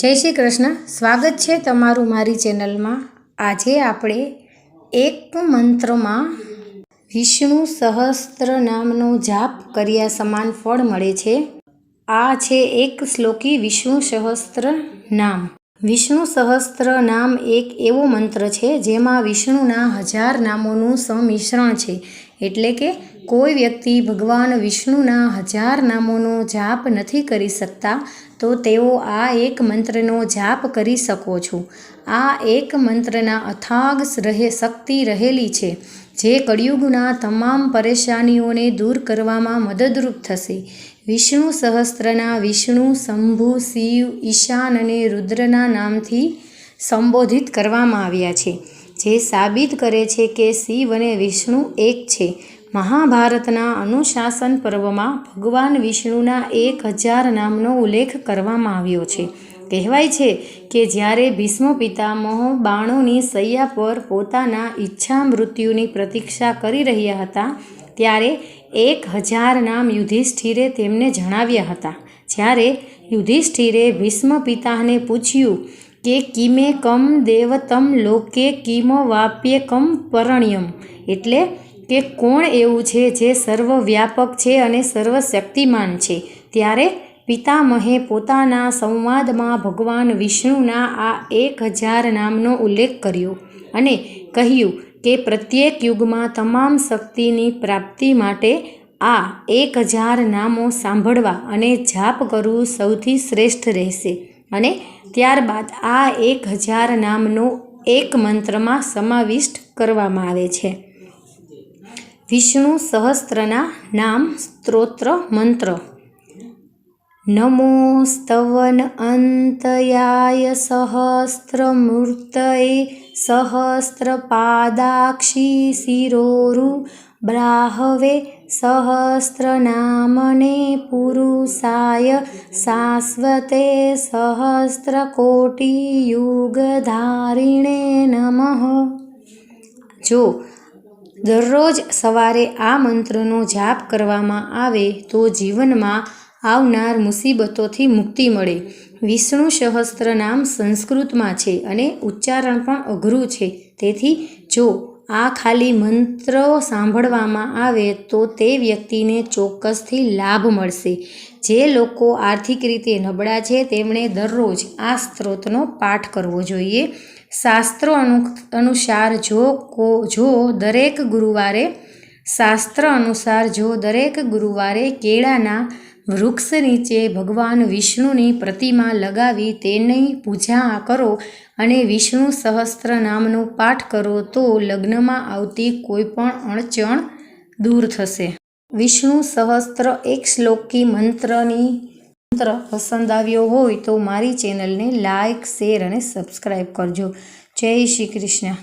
જય શ્રી કૃષ્ણ. સ્વાગત છે તમારું મારી ચેનલમાં. આજે આપણે એક મંત્રમાં વિષ્ણુ સહસ્ત્ર નામનો જાપ કર્યા સમાન ફળ મળે છે. આ છે એક શ્લોકી વિષ્ણુ સહસ્ત્ર નામ. વિષ્ણુ સહસ્ત્ર નામ એક એવો મંત્ર છે જેમાં વિષ્ણુના હજાર નામોનું સમિશ્રણ છે. એટલે કે કોઈ વ્યક્તિ ભગવાન વિષ્ણુના હજાર નામોનો જાપ નથી કરી શકતા, તો તેઓ આ એક મંત્રનો જાપ કરી શકો છો. આ એક મંત્રના અથાગ રહે, શક્તિ રહેલી છે, જે કળિયુગના તમામ પરેશાનીઓને દૂર કરવામાં મદદરૂપ થશે. વિષ્ણુ સહસ્ત્રના વિષ્ણુ, શંભુ, શિવ, ઈશાન અને રુદ્રના નામથી સંબોધિત કરવામાં આવ્યા છે, જે સાબિત કરે છે કે શિવ અને વિષ્ણુ એક છે. મહાભારતના અનુશાસન પર્વમાં ભગવાન વિષ્ણુના એક હજાર નામનો ઉલ્લેખ કરવામાં આવ્યો છે. કહેવાય છે કે જ્યારે ભીષ્મ પિતામહ બાણોની સૈયા પર પોતાના ઈચ્છા મૃત્યુની પ્રતીક્ષા કરી રહ્યા હતા ત્યારે એક હજાર નામ યુધિષ્ઠિરે તેમને જણાવ્યા હતા. જ્યારે યુધિષ્ઠિરે ભીષ્મ પિતાને પૂછ્યું કે કિમે કમ દેવતમ લોકે કિમ વાપ્ય કમ પરણ્યમ? એટલે કે કોણ એવું છે જે સર્વવ્યાપક છે અને સર્વશક્તિમાન છે? ત્યારે પિતામહે પોતાના સંવાદમાં ભગવાન વિષ્ણુના આ એક હજાર નામનો ઉલ્લેખ કર્યો અને કહ્યું કે પ્રત્યેક યુગમાં તમામ શક્તિની પ્રાપ્તિ માટે આ એક હજાર નામો સાંભળવા અને જાપ કરવું સૌથી શ્રેષ્ઠ રહેશે. અને ત્યારબાદ આ એક હજાર નામનો એક મંત્રમાં સમાવિષ્ટ કરવામાં આવે છે. વિષ્ણુ સહસ્ત્રના નામ સ્ત્રોત્ર મંત્ર. નમો સ્તવન અંતયાય સહસ્ત્રમૂર્તયે સહસ્ત્રપાદાક્ષી શિરોરુ બ્રાહવે સહસ્રનામને પુરુષાય શાશ્વતે સહસ્રકોટિયુગધારિણે નમઃ જો દરરોજ સવારે આ મંત્રનો જાપ કરવામાં આવે તો જીવનમાં આવનાર મુસીબતોથી મુક્તિ મળે. વિષ્ણુ સહસ્ત્ર નામ સંસ્કૃતમાં છે અને ઉચ્ચારણ પણ અઘરું છે. તેથી જો આ ખાલી મંત્રો સાંભળવામાં આવે તો તે વ્યક્તિને ચોક્કસથી લાભ મળશે. જે લોકો આર્થિક રીતે નબળા છે તેમણે દરરોજ આ સ્ત્રોતનો પાઠ કરવો જોઈએ. શાસ્ત્રો અનુ, અનુસાર જો કો, જો દરેક ગુરુવારે, શાસ્ત્ર અનુસાર જો દરેક ગુરુવારે કેળાના વૃક્ષ નીચે ભગવાન વિષ્ણુની પ્રતિમા લગાવી તેની પૂજા કરો અને વિષ્ણુ સહસ્ત્ર નામનો પાઠ કરો તો લગ્નમાં આવતી કોઈ પણ અડચણ દૂર થશે. વિષ્ણુ સહસ્ત્ર એક શ્લોકી મંત્રની મંત્ર પસંદ આવ્યો હોય તો મારી ચેનલને લાઇક શેર અને સબસ્ક્રાઈબ કરજો. જય શ્રી કૃષ્ણ.